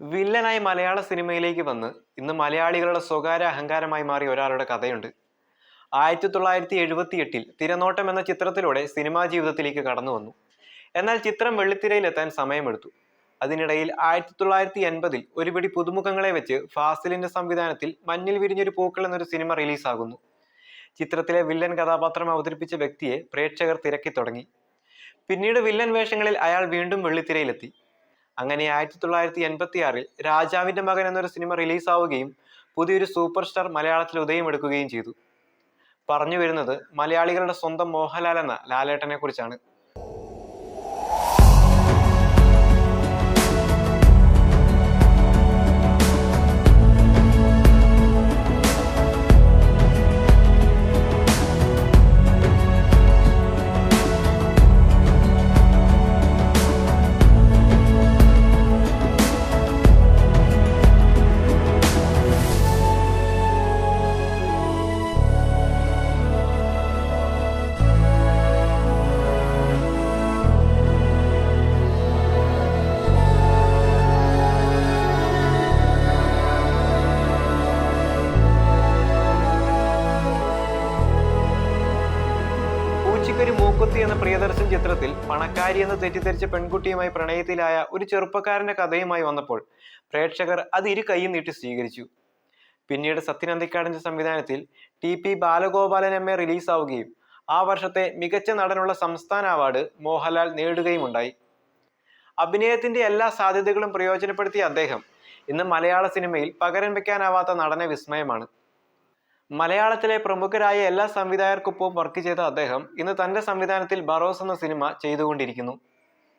വില്ലനായി മലയാള സിനിമയിലേക്ക് വന്ന് ഇന്ന് മലയാളികളുടെ സ്വകാര്യ അഹങ്കാരമായി മാറിയ ഒരാളുടെ കഥയുണ്ട്. ആയിരത്തി തൊള്ളായിരത്തി എഴുപത്തി എട്ടിൽ തിരനോട്ടം എന്ന ചിത്രത്തിലൂടെ സിനിമാ ജീവിതത്തിലേക്ക് കടന്നു വന്നു. എന്നാൽ ചിത്രം വെള്ളിത്തിരയിലെത്താൻ സമയമെടുത്തു. അതിനിടയിൽ ആയിരത്തി തൊള്ളായിരത്തി എൺപതിൽ ഒരു പിടി പുതുമുഖങ്ങളെ വെച്ച് ഫാസിലിന്റെ സംവിധാനത്തിൽ മഞ്ഞിൽ വിരിഞ്ഞൊരു പൂക്കൾ എന്നൊരു സിനിമ റിലീസാകുന്നു. ചിത്രത്തിലെ വില്ലൻ കഥാപാത്രം അവതരിപ്പിച്ച വ്യക്തിയെ പ്രേക്ഷകർ തിരക്കി തുടങ്ങി. പിന്നീട് വില്ലൻ വേഷങ്ങളിൽ അയാൾ വീണ്ടും വെള്ളിത്തിരയിലെത്തി. അങ്ങനെ ആയിരത്തി തൊള്ളായിരത്തി എൺപത്തി ആറിൽ രാജാവിന്റെ മകൻ എന്നൊരു സിനിമ റിലീസാവുകയും പുതിയൊരു സൂപ്പർ സ്റ്റാർ മലയാളത്തിൽ ഉദയമെടുക്കുകയും ചെയ്തു. പറഞ്ഞു വരുന്നത് മലയാളികളുടെ സ്വന്തം മോഹൻലാൽ എന്ന ലാലേട്ടനെ കുറിച്ചാണ്. മൂക്കുത്തി എന്ന പ്രിയദർശൻ ചിത്രത്തിൽ പണക്കാരി എന്ന് തെറ്റിദ്ധരിച്ച പെൺകുട്ടിയുമായി പ്രണയത്തിലായ ഒരു ചെറുപ്പക്കാരന്റെ കഥയുമായി വന്നപ്പോൾ പ്രേക്ഷകർ അത് ഇരു കൈയും നീട്ടി സ്വീകരിച്ചു. പിന്നീട് സത്യനന്ദിക്കാടിന്റെ സംവിധാനത്തിൽ T P Balagopalan M A റിലീസാവുകയും ആ വർഷത്തെ മികച്ച നടനുള്ള സംസ്ഥാന അവാർഡ് മോഹൻലാൽ നേടുകയുമുണ്ടായി അഭിനയത്തിന്റെ എല്ലാ സാധ്യതകളും പ്രയോജനപ്പെടുത്തിയ അദ്ദേഹം ഇന്ന് മലയാള സിനിമയിൽ പകരം വെക്കാനാവാത്ത നടനെ വിസ്മയമാണ്. മലയാളത്തിലെ പ്രമുഖരായ എല്ലാ സംവിധായകർക്കൊപ്പം വർക്ക് ചെയ്ത അദ്ദേഹം ഇന്ന് തന്റെ സംവിധാനത്തിൽ ബറോസ് എന്ന സിനിമ ചെയ്തുകൊണ്ടിരിക്കുന്നു.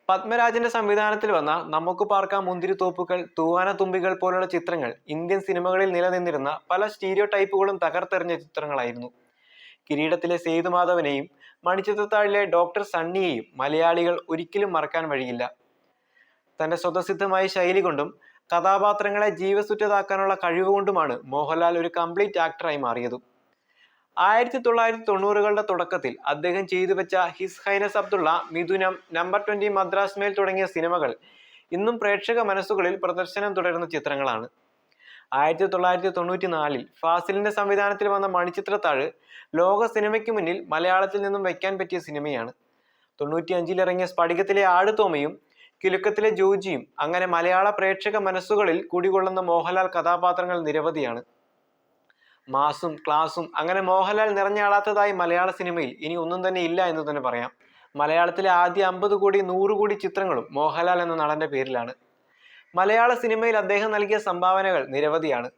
പത്മരാജന്റെ സംവിധാനത്തിൽ വന്ന നമുക്ക് പാർക്കാം മുന്തിരിത്തോപ്പുകൾ തൂവാനത്തുമ്പികൾ പോലുള്ള ചിത്രങ്ങൾ ഇന്ത്യൻ സിനിമകളിൽ നിലനിന്നിരുന്ന പല സ്റ്റീരിയോ ടൈപ്പുകളും തകർത്തെറിഞ്ഞ ചിത്രങ്ങളായിരുന്നു. കിരീടത്തിലെ സേതുമാധവനെയും മണിച്ചിത്രത്താഴിലെ ഡോക്ടർ സണ്ണിയെയും മലയാളികൾ ഒരിക്കലും മറക്കാൻ വഴിയില്ല. തന്റെ സ്വതസിദ്ധമായ ശൈലി കൊണ്ടും കഥാപാത്രങ്ങളെ ജീവസുറ്റതാക്കാനുള്ള കഴിവ് കൊണ്ടുമാണ് മോഹൻലാൽ ഒരു കംപ്ലീറ്റ് ആക്ടറായി മാറിയത്. ആയിരത്തി തൊള്ളായിരത്തി തൊണ്ണൂറുകളുടെ തുടക്കത്തിൽ അദ്ദേഹം ചെയ്തു വെച്ച his highness Abdullah Mithunam number twenty Madras mail തുടങ്ങിയ സിനിമകൾ ഇന്നും പ്രേക്ഷക മനസ്സുകളിൽ പ്രദർശനം തുടരുന്ന ചിത്രങ്ങളാണ്. ആയിരത്തി തൊള്ളായിരത്തി തൊണ്ണൂറ്റി നാലിൽ ഫാസിലിന്റെ സംവിധാനത്തിൽ വന്ന മണിച്ചിത്രത്താഴ് ലോക സിനിമയ്ക്ക് മുന്നിൽ മലയാളത്തിൽ നിന്നും വയ്ക്കാൻ പറ്റിയ സിനിമയാണ്. തൊണ്ണൂറ്റി അഞ്ചിൽ ഇറങ്ങിയ സ്ഫടികത്തിലെ ആടുതോമയും കിലുക്കത്തിലെ ജോജിയും അങ്ങനെ മലയാള പ്രേക്ഷക മനസ്സുകളിൽ കുടികൊള്ളുന്ന മോഹൻലാൽ കഥാപാത്രങ്ങൾ നിരവധിയാണ്. മാസും ക്ലാസും അങ്ങനെ മോഹൻലാൽ നിറഞ്ഞാടാത്തതായി മലയാള സിനിമയിൽ ഇനി ഒന്നും തന്നെ ഇല്ല എന്ന് തന്നെ പറയാം. മലയാളത്തിലെ ആദ്യ അമ്പത് കോടി നൂറ് കോടി ചിത്രങ്ങളും മോഹൻലാൽ എന്ന നടന്റെ പേരിലാണ്. മലയാള സിനിമയിൽ അദ്ദേഹം നൽകിയ സംഭാവനകൾ നിരവധിയാണ്.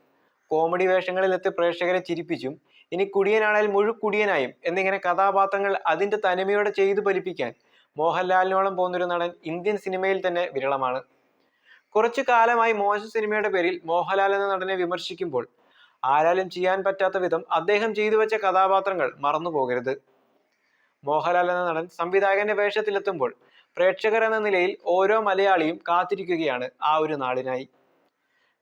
കോമഡി വേഷങ്ങളിൽ എത്തി പ്രേക്ഷകരെ ചിരിപ്പിച്ചും ഇനി കുടിയനാണെങ്കിൽ മുഴുക്കുടിയനായും എന്നിങ്ങനെ കഥാപാത്രങ്ങൾ അതിന്റെ തനിമയോടെ ചെയ്തു ഫലിപ്പിക്കാൻ മോഹൻലാലിനോളം പോകുന്നൊരു നടൻ ഇന്ത്യൻ സിനിമയിൽ തന്നെ വിരളമാണ്. കുറച്ചു കാലമായി മോശം സിനിമയുടെ പേരിൽ മോഹൻലാൽ എന്ന നടനെ വിമർശിക്കുമ്പോൾ ആരാലും ചെയ്യാൻ പറ്റാത്ത വിധം അദ്ദേഹം ചെയ്തു വെച്ച കഥാപാത്രങ്ങൾ മറന്നു പോകരുത്. മോഹൻലാൽ എന്ന നടൻ സംവിധായകന്റെ വേഷത്തിലെത്തുമ്പോൾ പ്രേക്ഷകർ എന്ന നിലയിൽ ഓരോ മലയാളിയും കാത്തിരിക്കുകയാണ് ആ ഒരു നാളിനായി.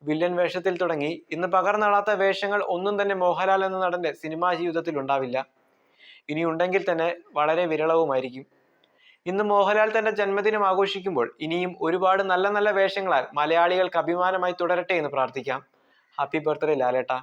വില്ലൻ വേഷത്തിൽ തുടങ്ങി ഇന്ന് പകർന്നാളാത്ത വേഷങ്ങൾ ഒന്നും തന്നെ മോഹൻലാൽ എന്ന നടന്റെ സിനിമാ ജീവിതത്തിൽ ഉണ്ടാവില്ല. ഇനി ഉണ്ടെങ്കിൽ തന്നെ വളരെ വിരളവുമായിരിക്കും. ഇന്ന് മോഹൻലാൽ തന്റെ ജന്മദിനം ആഘോഷിക്കുമ്പോൾ ഇനിയും ഒരുപാട് നല്ല നല്ല വേഷങ്ങളാൽ മലയാളികൾക്ക് അഭിമാനമായി തുടരട്ടെ എന്ന് പ്രാർത്ഥിക്കാം. Happy birthday ലാലേട്ടാ.